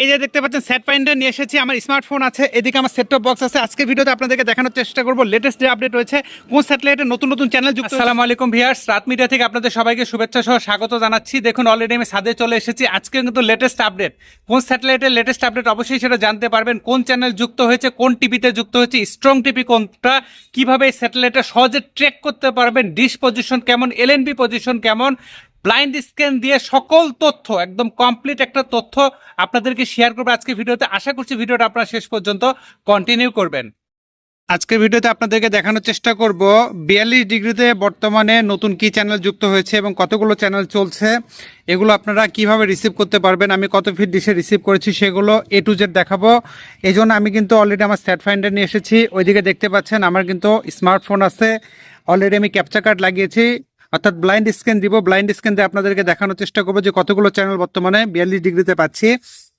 এই যে দেখতে পাচ্ছেন সেট পয়েন্টে নিয়ে এসেছি, আমার স্মার্টফোন আছে, এদিকে আমার সেট বক্স আছে। আজকে ভিডিওতে আপনাদেরকে দেখানোর চেষ্টা করব লেটেস্ট যে আপডেট রয়েছে, কোন স্যাটেলাইটে নতুন নতুন চ্যানেল যুক্ত আসসালামু আলাইকুম ভিউয়ার্স রাত মিডিয়া থেকে আপনাদের সবাইকে শুভেচ্ছা সহ স্বাগত জানাচ্ছি। দেখুন অলরেডি আমি সাদে চলে এসেছি। আজকে কিন্তু লেটেস্ট আপডেট কোন স্যাটেলাইটের লেটেস্ট আপডেট অবশ্যই সেটা জানতে পারবেন। কোন চ্যানেল যুক্ত হয়েছে, কোন টিভিতে যুক্ত হয়েছে স্ট্রং টিভি কোনটা, কীভাবে এই স্যাটেলাইটটা সহজে ট্র্যাক করতে পারবেন ডিশ পজিশন কেমন এল এলএনবি পজিশন কেমন ব্লাইন্ড স্ক্যান দিয়ে সকল তথ্য, একদম কমপ্লিট একটা তথ্য আপনাদেরকে শেয়ার করব আজকে ভিডিওতে। আশা করছি ভিডিওটা আপনারা শেষ পর্যন্ত কন্টিনিউ করবেন। আজকের ভিডিওতে আপনাদেরকে দেখানোর চেষ্টা করব, বিয়াল্লিশ ডিগ্রিতে বর্তমানে নতুন কি চ্যানেল যুক্ত হয়েছে এবং কতগুলো চ্যানেল চলছে, এগুলো আপনারা কীভাবে রিসিভ করতে পারবেন, আমি কত ফিট ডিশে রিসিভ করেছি সেগুলো এ টু জেড দেখাবো। এই আমি কিন্তু অলরেডি আমার স্যাট ফাইন্ডার নিয়ে এসেছি, ওইদিকে দেখতে পাচ্ছেন আমার কিন্তু স্মার্টফোন আছে অলরেডি আমি ক্যাপচার কার্ড লাগিয়েছি। অর্থাৎ ব্লাইন্ড স্ক্যান দিব ব্লাইন্ড স্ক্যান দিয়ে আপনাদেরকে দেখানোর চেষ্টা করব যে কতগুলো চ্যানেল বর্তমানে বিয়াল্লিশ ডিগ্রিতে পাচ্ছি।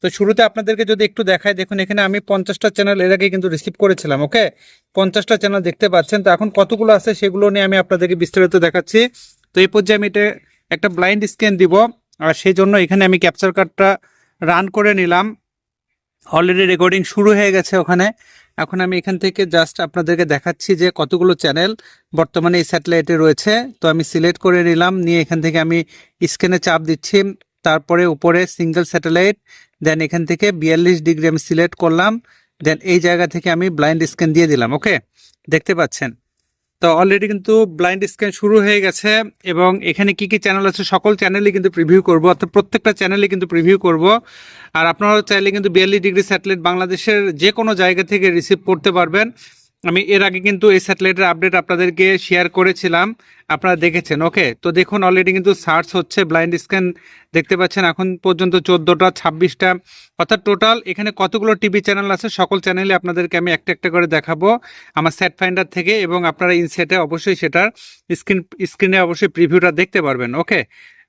তো শুরুতে আপনাদেরকে যদি একটু দেখাই, দেখুন এখানে আমি পঞ্চাশটা চ্যানেল এর আগে কিন্তু রিসিভ করেছিলাম ওকে পঞ্চাশটা চ্যানেল দেখতে পাচ্ছেন। তো এখন কতগুলো আছে সেগুলো নিয়ে আমি আপনাদেরকে বিস্তারিত দেখাচ্ছি। তো এই পর্যায়ে আমি এটা একটা ব্লাইন্ড স্ক্যান দিব, আর সেই জন্য এখানে আমি ক্যাপচার কার্ডটা রান করে নিলাম। অলরেডি রেকর্ডিং শুরু হয়ে গেছে ওখানে। এখন আমি এখান থেকে জাস্ট আপনাদেরকে দেখাচ্ছি যে কতগুলো চ্যানেল বর্তমানে এই স্যাটেলাইটে রয়েছে। তো আমি সিলেক্ট করে নিলাম, নিয়ে এখান থেকে আমি স্ক্রিনে চাপ দিচ্ছি, তারপরে উপরে সিঙ্গেল স্যাটেলাইট দেন এখান থেকে বিয়াল্লিশ ডিগ্রি আমি সিলেক্ট করলাম দেন এই জায়গা থেকে আমি ব্লাইন্ড স্ক্যান দিয়ে দিলাম ওকে দেখতে পাচ্ছেন? তো অলরেডি কিন্তু ব্লাইন্ড স্ক্যান শুরু হয়ে গেছে এবং এখানে কি কি চ্যানেল আছে সকল চ্যানেলই কিন্তু প্রিভিউ করব, অর্থাৎ প্রত্যেকটা চ্যানেলই কিন্তু প্রিভিউ করব। আর আপনারা চাইলে কিন্তু বিয়াল্লিশ ডিগ্রি স্যাটেলাইট বাংলাদেশের যে কোনো জায়গা থেকে রিসিভ করতে পারবেন। আমি এর আগে কিন্তু এই স্যাটেলাইটের আপডেট আপনাদেরকে শেয়ার করেছিলাম। আপনারা দেখেছেন ওকে তো দেখুন অলরেডি কিন্তু সার্চ হচ্ছে ব্লাইন্ড স্ক্যান দেখতে পাচ্ছেন, এখন পর্যন্ত চোদ্দোটা, ছাব্বিশটা। অর্থাৎ টোটাল এখানে কতগুলো টিভি চ্যানেল আছে, সকল চ্যানেলে আপনাদেরকে আমি একটা একটা করে দেখাবো। আমার সেট ফাইন্ডার থেকে এবং আপনারা ইনসেটে অবশ্যই সেটার স্ক্রিন স্ক্রিনে অবশ্যই প্রিভিউটা দেখতে পারবেন ওকে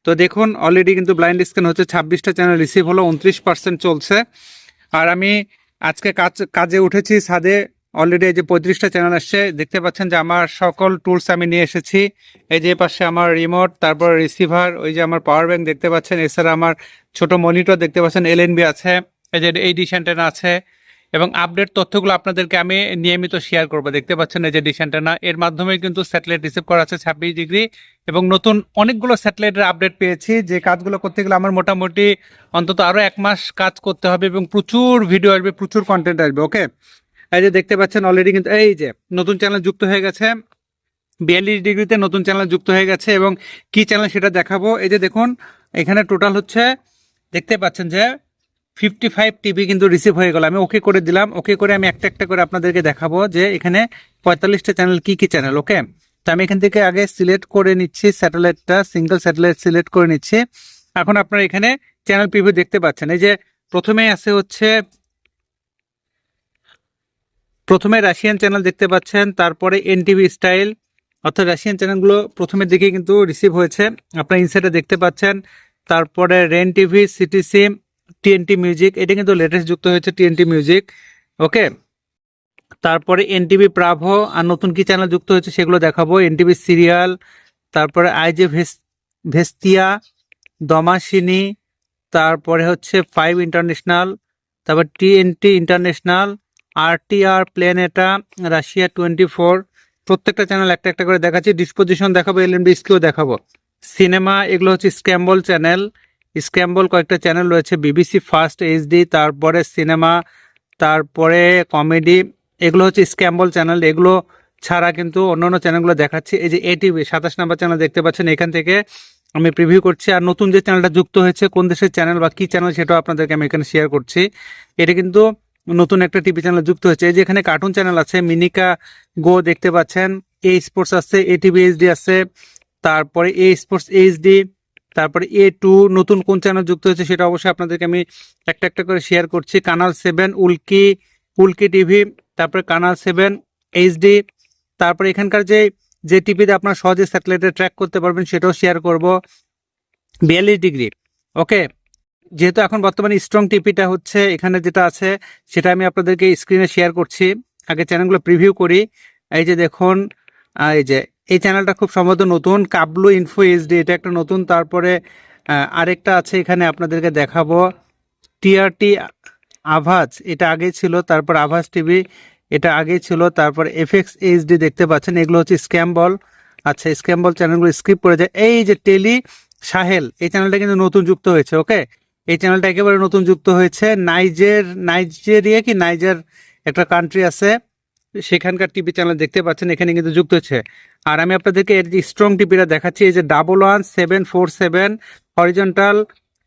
তো দেখুন অলরেডি কিন্তু ব্লাইন্ড স্ক্যান হচ্ছে, ছাব্বিশটা চ্যানেল রিসিভ হলো, উনত্রিশ পার্সেন্ট চলছে। আর আমি আজকে কাজ, কাজে উঠেছি, ছাদে অলরেডি এই যে পঁয়ত্রিশটা চ্যানেল আসছে, দেখতে পাচ্ছেন যে আমার সকল টুলস আমি নিয়ে এসেছি। এই যে পাশে আমার রিমোট তারপর রিসিভার ওই যে আমার পাওয়ার ব্যাংক দেখতে পাচ্ছেন, এছাড়া আমার ছোট মনিটর দেখতে পাচ্ছেন এলএনবি আছে, এই যে এই ডিশ অ্যান্টেনা আছে, এবং আপডেট তথ্যগুলো আপনাদেরকে আমি নিয়মিত শেয়ার করব। দেখতে পাচ্ছেন এই যে ডিশ অ্যান্টেনা এর মাধ্যমে কিন্তু স্যাটেলাইট রিসিভ করা আছে ছাব্বিশ ডিগ্রি এবং নতুন অনেকগুলো স্যাটেলাইটের আপডেট পেয়েছি। যে কাজগুলো করতে গেলে আমার মোটামুটি অন্তত আরও এক মাস কাজ করতে হবে, এবং প্রচুর ভিডিও আসবে, প্রচুর কন্টেন্ট আসবে ওকে এই যে দেখতে পাচ্ছেন অলরেডি কিন্তু এই যে নতুন চ্যানেল যুক্ত হয়ে গেছে। বিয়াল্লিশ ডিগ্রিতে নতুন চ্যানেল যুক্ত হয়ে গেছে এবং কি চ্যানেল সেটা দেখাবো। এই যে দেখুন, এখানে টোটাল হচ্ছে, দেখতে পাচ্ছেন যে ফিফটি ফাইভ টিভি কিন্তু রিসিভ হয়ে গেল। আমি ওকে করে দিলাম। ওকে করে আমি একটা একটা করে আপনাদেরকে দেখাবো যে এখানে পঁয়তাল্লিশটা চ্যানেল কি কি চ্যানেল ওকে তো আমি এখান থেকে আগে সিলেক্ট করে নিচ্ছি স্যাটেলাইটটা সিঙ্গেল স্যাটেলাইট সিলেক্ট করে নিচ্ছি। এখন আপনারা এখানে চ্যানেল প্রিভিউ দেখতে পাচ্ছেন। এই যে প্রথমে আছে হচ্ছে প্রথমে রাশিয়ান চ্যানেল দেখতে পাচ্ছেন, তারপরে এনটিভি স্টাইল, অর্থাৎ রাশিয়ান চ্যানেলগুলো প্রথমের দিকে কিন্তু রিসিভ হয়েছে। আপনারা ইনসাইটে দেখতে পাচ্ছেন, তারপরে Ren TV CTC TNT music, এটা কিন্তু লেটেস্ট যুক্ত হয়েছে টিএনটি মিউজিক, ওকে? তারপরে এনটিভি প্রাভো, আর নতুন কি চ্যানেল যুক্ত হয়েছে সেগুলো দেখাবো। এনটিভি সিরিয়াল, তারপরে আইজে ভেস, ভেস্তিয়া দমাসিনী তারপরে হচ্ছে ফাইভ ইন্টারন্যাশনাল, তারপর TNT international RTR Planeta Russia twenty four প্রত্যেকটা চ্যানেল একটা একটা করে দেখাচ্ছি। ডিসপোজিশন দেখাবো এলএনবি স্কিও দেখাবো। সিনেমা এগুলো হচ্ছে স্ক্যাম্বল চ্যানেল স্ক্যাম্বল কয়েকটা চ্যানেল রয়েছে বিবিসি ফার্স্ট এইচডি তারপরে সিনেমা তারপরে কমেডি এগুলো হচ্ছে স্ক্যাম্বল চ্যানেল এগুলো ছাড়া কিন্তু অন্যান্য চ্যানেলগুলো দেখাচ্ছি। এই যে এটিভি সাতাশ নাম্বার চ্যানেল দেখতে পাচ্ছেন, এখান থেকে আমি প্রিভিউ করছি। আর নতুন যে চ্যানেলটা যুক্ত হয়েছে, কোন দেশের চ্যানেল বা কী চ্যানেল সেটাও আপনাদেরকে আমি এখানে শেয়ার করছি। এটা কিন্তু নতুন একটা টিভি চ্যানেল যুক্ত হয়েছে। এই যে এখানে কার্টুন চ্যানেল আছে মিনিকা গো দেখতে পাচ্ছেন এ স্পোর্টস আছে এ টিভি এইচডি আছে, তারপরে এ স্পোর্টস এইচডি তারপরে এ টু নতুন কোন চ্যানেল যুক্ত হয়েছে সেটা অবশ্যই আপনাদেরকে আমি একটা একটা করে শেয়ার করছি। Kanal seven Ulke Ulke TV তারপরে কানাল সেভেন এইচডি তারপরে এখানকার যে যে টিভিতে আপনার সহজে স্যাটেলাইটে ট্র্যাক করতে পারবেন সেটাও শেয়ার করব। বিয়াল্লিশ ডিগ্রি ওকে যেহেতু এখন বর্তমানে স্ট্রং টিপিটা হচ্ছে, এখানে যেটা আছে, সেটা আমি আপনাদেরকে স্ক্রিনে শেয়ার করছি। আগে চ্যানেলগুলো প্রিভিউ করি। এই যে দেখুন এই যে, এই চ্যানেলটা খুব সম্ভবত নতুন। কাবলু ইনফো এইচডি এটা একটা নতুন। তারপরে আরেকটা আছে, এখানে আপনাদেরকে দেখাবো। টিআরটি আভাজ এটা আগে ছিল। তারপর আভাজ টিভি এটা আগে ছিল। তারপর এফএক্স এইচডি দেখতে পাচ্ছেন। এগুলো হচ্ছে স্ক্যাম বল আচ্ছা স্ক্যাম বল চ্যানেলগুলো স্কিপ করে যায়। এই যে টেলি সাহেল এই চ্যানেলটা কিন্তু নতুন যুক্ত হয়েছে ওকে এই চ্যানেলটা একেবারে নতুন যুক্ত হয়েছে। নাইজের, নাইজেরিয়া কি? নাইজার একটা কান্ট্রি আছে। সেখানকার টিভি চ্যানেল দেখতে পাচ্ছেন, এখানে কিন্তু যুক্ত হচ্ছে আর আমি আপনাদেরকে এর যে স্ট্রং টিভিটা দেখাচ্ছি, এই যে double one seven four seven horizontal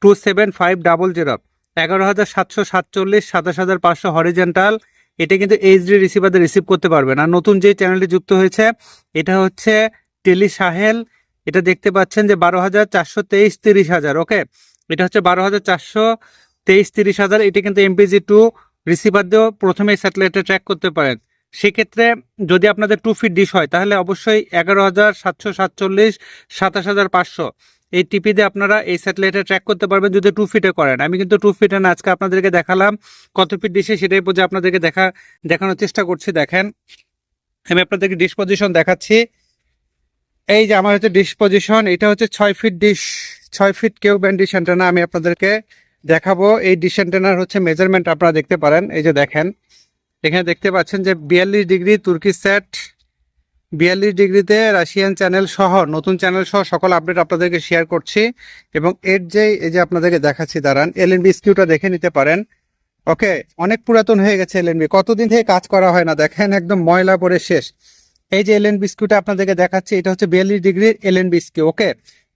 two seven five double zero এগারো হাজার সাতশো সাতচল্লিশ, সাতাশ হাজার পাঁচশো হরিজেন্টাল এটা কিন্তু এইচডি রিসিভারদের রিসিভ করতে পারবেন। আর নতুন যে চ্যানেলটি যুক্ত হয়েছে, এটা হচ্ছে টেলি সাহেল। এটা দেখতে পাচ্ছেন যে বারো হাজার চারশো তেইশ, তিরিশ হাজার ওকে এটা হচ্ছে বারো হাজার চারশো তেইশ, তিরিশ হাজার। এটা কিন্তু এমপিজি টু রিসিভার দিয়েও প্রথমে স্যাটেলাইটে ট্র্যাক করতে পারেন। সেক্ষেত্রে যদি আপনাদের টু ফিট ডিশ হয়, তাহলে অবশ্যই এগারো হাজার সাতশো সাতচল্লিশ, সাতাশ হাজার পাঁচশো। এই টিপি দিয়ে আপনারা এই স্যাটেলাইটে ট্র্যাক করতে পারবেন যদি টু ফিটে করেন। আমি কিন্তু টু ফিটে না, আজকে আপনাদেরকে দেখালাম কত ফিট ডিশে সেটাই বুঝে আপনাদেরকে দেখা, দেখানোর চেষ্টা করছি, দেখেন। আমি আপনাদেরকে ডিশ পজিশন দেখাচ্ছি। এই যে আমার হচ্ছে ডিশ পজিশন এটা হচ্ছে ছয় ফিট ডিশ ছয় ফিট কেউ ব্যান্ড ডিশ অ্যান্টেনা আমি আপনাদেরকে দেখাবো। এই ডিশ অ্যান্টেনার হচ্ছে মেজারমেন্ট আপনারা দেখতে পারেন। এই যে দেখেন, এখানে দেখতে পাচ্ছেন যে বিয়াল্লিশ ডিগ্রি তুর্কি সেট বিয়াল্লিশ ডিগ্রিতে রাশিয়ান চ্যানেল সহ, নতুন চ্যানেল সহ সকল আপডেট আপনাদেরকে শেয়ার করছি এবং এর যে এই যে আপনাদেরকে দেখাচ্ছি, দাঁড়ান এলএনবি স্কিউটা দেখে নিতে পারেন। ওকে অনেক পুরাতন হয়ে গেছে এলএনবি কতদিন থেকে কাজ করা হয় না? দেখেন, একদম ময়লা পরে শেষ। এই যে এলএনবি স্কিউটা আপনাদেরকে দেখাচ্ছি, এটা হচ্ছে বিয়াল্লিশ ডিগ্রির এলএনবি স্কিউ ওকে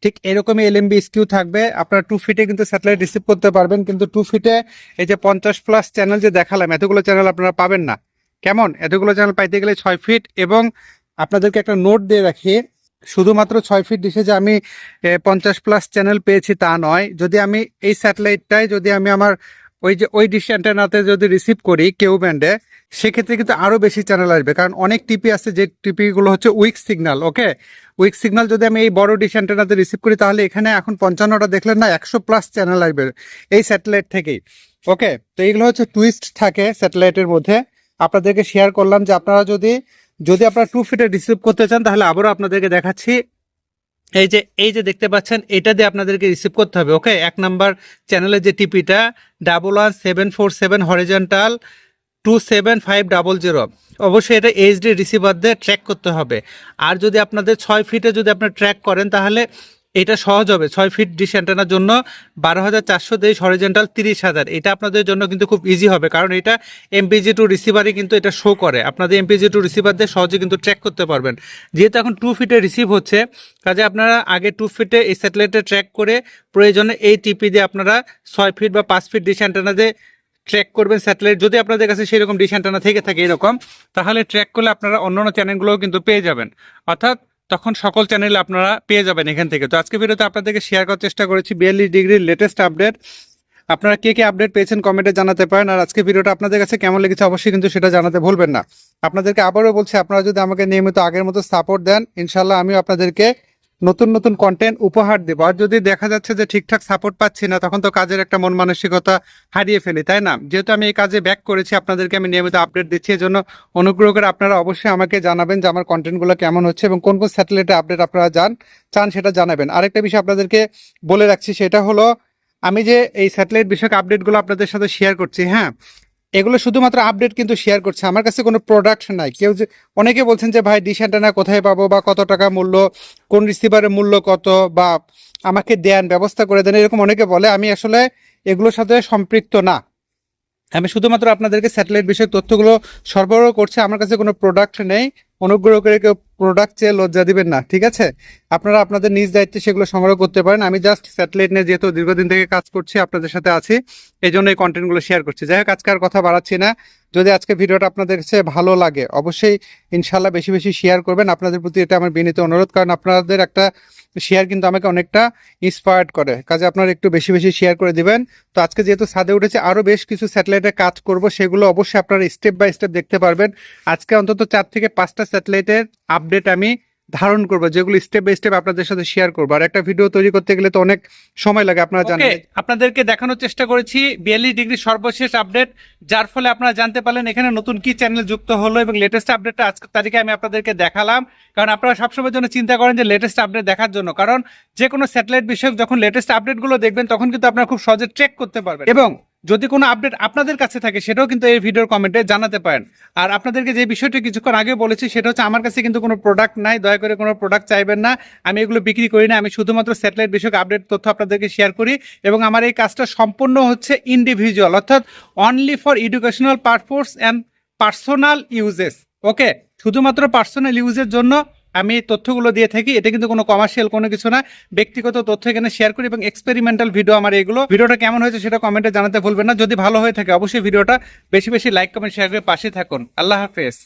ঠিক এরকমই এলএনবি স্কিউ থাকবে, আপনারা টু ফিটে কিন্তু স্যাটেলাইট রিসিভ করতে পারবেন, কিন্তু টু ফিটে এই যে পঞ্চাশ প্লাস চ্যানেল যে দেখালাম, এতগুলো চ্যানেল আপনারা পাবেন না। কেমন? এতগুলো চ্যানেল পাইতে গেলে ছয় ফিট এবং আপনাদেরকে একটা নোট দিয়ে রাখি, শুধুমাত্র ছয় ফিট ডিশে যে আমি পঞ্চাশ প্লাস চ্যানেল পেয়েছি তা নয়, যদি আমি এই স্যাটেলাইটটাই যদি আমি আমার ওই যে, ওই ডিশ অ্যান্টেনাতে যদি রিসিভ করি কেউ ব্যান্ডে, সেক্ষেত্রে কিন্তু আরও বেশি চ্যানেল আসবে। কারণ অনেক টিপি আছে যে টিপিগুলো হচ্ছে weak signal okay weak signal যদি আমি এই বড় ডিশ অ্যান্টেনাতে রিসিভ করি, তাহলে এখানে এখন পঞ্চান্নটা দেখলেন না, একশো প্লাস চ্যানেল আসবে এই স্যাটেলাইট থেকেই ওকে তো এইগুলো হচ্ছে টুইস্ট থাকে স্যাটেলাইটের মধ্যে। আপনাদেরকে শেয়ার করলাম যে আপনারা যদি যদি আপনারা টু ফিটে রিসিভ করতে চান, তাহলে আবারও আপনাদেরকে দেখাচ্ছি এই যে এই যে দেখতে পাচ্ছেন, এটা দিয়ে আপনাদেরকে রিসিভ করতে হবে ওকে এক নাম্বার চ্যানেলের যে টিপিটা double one seven four seven horizontal two seven five double zero অবশ্যই এটা এইচডি রিসিভার দিয়ে ট্র্যাক করতে হবে। আর যদি আপনাদের ছয় ফিটে যদি আপনার ট্র্যাক করেন, তাহলে এটা সহজ হবে। ছয় ফিট ডিশ অ্যান্টেনার জন্য বারো হাজার চারশো তেইশ হরিজেন্টাল তিরিশ হাজার। এটা আপনাদের জন্য কিন্তু খুব ইজি হবে, কারণ এটা এমপিজি টু রিসিভারই কিন্তু এটা শো করে। আপনাদের এমপিজি টু রিসিভার দিয়ে সহজে কিন্তু ট্র্যাক করতে পারবেন। যেহেতু এখন টু ফিটে রিসিভ হচ্ছে, কাজে আপনারা আগে টু ফিটে এই স্যাটেলাইটে ট্র্যাক করে প্রয়োজনে এই টিপি দিয়ে আপনারা ছয় ফিট বা পাঁচ ফিট ডিশ অ্যান্টেনা দিয়ে ট্র্যাক করবেন স্যাটেলাইট যদি আপনাদের কাছে সেরকম ডিশ অ্যান্টেনা থেকে থাকে এরকম, তাহলে ট্র্যাক করলে আপনারা অন্যান্য চ্যানেলগুলোও কিন্তু পেয়ে যাবেন। অর্থাৎ তখন সকল চ্যানেল আপনারা পেয়ে যাবেন এখান থেকে। তো আজকে ভিডিওতে আপনাদেরকে শেয়ার করার চেষ্টা করেছি বিয়াল্লিশ ডিগ্রির লেটেস্ট আপডেট আপনারা কে কে আপডেট পেয়েছেন কমেন্টে জানাতে পারেন। আর আজকে ভিডিওটা আপনাদের কাছে কেমন লেগেছে অবশ্যই কিন্তু সেটা জানাতে ভুলবেন না। আপনাদেরকে আবারও বলছি, আপনারা যদি আমাকে নিয়মিত আগের মতো সাপোর্ট দেন ইনশাল্লাহ আমিও আপনাদেরকে নতুন নতুন কন্টেন্ট উপহার দেবো। আর যদি দেখা যাচ্ছে যে ঠিকঠাক সাপোর্ট পাচ্ছি না, তখন তো কাজের একটা মন মানসিকতা হারিয়ে ফেলি, তাই না? যেহেতু আমি এই কাজে ব্যাক করেছি, আপনাদেরকে আমি নিয়মিত আপডেট দিচ্ছি এই জন্য অনুগ্রহ করে আপনারা অবশ্যই আমাকে জানাবেন যে আমার কন্টেন্টগুলো কেমন হচ্ছে এবং কোন কোন স্যাটেলাইটে আপডেট আপনারা যান, চান সেটা জানাবেন। আরেকটা বিষয় আপনাদেরকে বলে রাখছি, সেটা হলো, আমি যে এই স্যাটেলাইট বিষয়ক আপডেটগুলো আপনাদের সাথে শেয়ার করছি হ্যাঁ? এগুলো শুধুমাত্র আপডেট কিন্তু শেয়ার করছে। আমার কাছে কোনো প্রোডাক্ট নাই। কেউ যে অনেকে বলছেন যে, ভাই ডিশ অ্যান্টেনা কোথায় পাবো বা কত টাকা মূল্য? কোন রিসিভারের মূল্য কত? বা আমাকে দেন ব্যবস্থা করে দেন। এরকম অনেকে বলে। আমি আসলে এগুলোর সাথে সম্পৃক্ত না। আমি শুধুমাত্র আপনাদেরকে স্যাটেলাইট বিষয়ক তথ্যগুলো সরবরাহ করছি। আমার কাছে কোনো প্রোডাক্ট নেই। অনুগ্রহ করে কেউ প্রোডাক্ট চেয়ে লজ্জা দিবেন না, ঠিক আছে? আপনারা আপনাদের নিজ দায়িত্বে সেগুলো সংগ্রহ করতে পারেন। আমি জাস্ট স্যাটেলাইট নিয়ে যেহেতু দীর্ঘদিন থেকে কাজ করছি, আপনাদের সাথে আছি এই জন্য এই কন্টেন্টগুলো শেয়ার করছি। যাই হোক, আজকে আর কথা বাড়াচ্ছি না। যদি আজকে ভিডিওটা আপনাদের কাছে ভালো লাগে, অবশ্যই ইনশাল্লাহ বেশি বেশি শেয়ার করবেন। আপনাদের প্রতি এটা আমার বিনীত অনুরোধ, কারণ আপনাদের একটা শেয়ার কিন্তু আমাকে অনেকটা ইন্সপায়ার্ড করে। কাজে আপনারা একটু বেশি বেশি শেয়ার করে দিবেন। তো আজকে যেহেতু ছাদে উঠেছে আরও বেশ কিছু স্যাটেলাইটে কাজ করব, সেগুলো অবশ্যই আপনারা স্টেপ বাই স্টেপ দেখতে পারবেন। আজকে অন্তত চার থেকে পাঁচটা স্যাটেলাইটের আপডেট আমি ধারণ করব যেগুলো স্টেপ বাই স্টেপ আপনাদের সাথে শেয়ার করব। আর একটা ভিডিও তৈরি করতে গেলে তো অনেক সময় লাগে আপনারা জানেন। আপনাদেরকে দেখানোর চেষ্টা করেছি বিয়াল্লিশ ডিগ্রি সর্বশেষ আপডেট যার ফলে আপনারা জানতে পারলেন এখানে নতুন কি চ্যানেল যুক্ত হলো এবং লেটেস্ট আপডেটটা আজকের তারিখে আমি আপনাদেরকে দেখালাম। কারণ আপনারা সবসময়ের জন্য চিন্তা করেন যে লেটেস্ট আপডেট দেখার জন্য। কারণ যে কোনো স্যাটেলাইট বিষয়ক যখন লেটেস্ট আপডেটগুলো দেখবেন তখন কিন্তু আপনারা খুব সহজে ট্র্যাক করতে পারবেন। এবং যদি কোনো আপডেট আপনাদের কাছে থাকে, সেটাও কিন্তু এই ভিডিওর কমেন্টে জানাতে পারেন। আর আপনাদেরকে যে বিষয়টি কিছুক্ষণ আগে বলেছি, সেটা হচ্ছে আমার কাছে কিন্তু কোনো প্রোডাক্ট নাই, দয়া করে কোনো প্রোডাক্ট চাইবেন না। আমি এগুলো বিক্রি করি না, আমি শুধুমাত্র স্যাটেলাইট বিষয়ক আপডেট তথ্য আপনাদেরকে শেয়ার করি এবং আমার এই কাজটা সম্পূর্ণ হচ্ছে ইন্ডিভিজুয়াল অর্থাৎ only for educational purpose and personal uses okay শুধুমাত্র পার্সোনাল ইউজের জন্য আমি তথ্যগুলো দিয়ে থাকি, এটা কিন্তু কোনো কমার্শিয়াল কোনো কিছু না। ব্যক্তিগত তথ্য এখানে শেয়ার করি এবং এক্সপেরিমেন্টাল ভিডিও আমার এগুলো। ভিডিওটা কেমন হয়েছে সেটা কমেন্টে জানাতে ভুলবেন না। যদি ভালো হয়ে থাকে, অবশ্যই ভিডিওটা বেশি বেশি লাইক কমেন্ট শেয়ার করে পাশে থাকুন। আল্লাহ হাফেজ।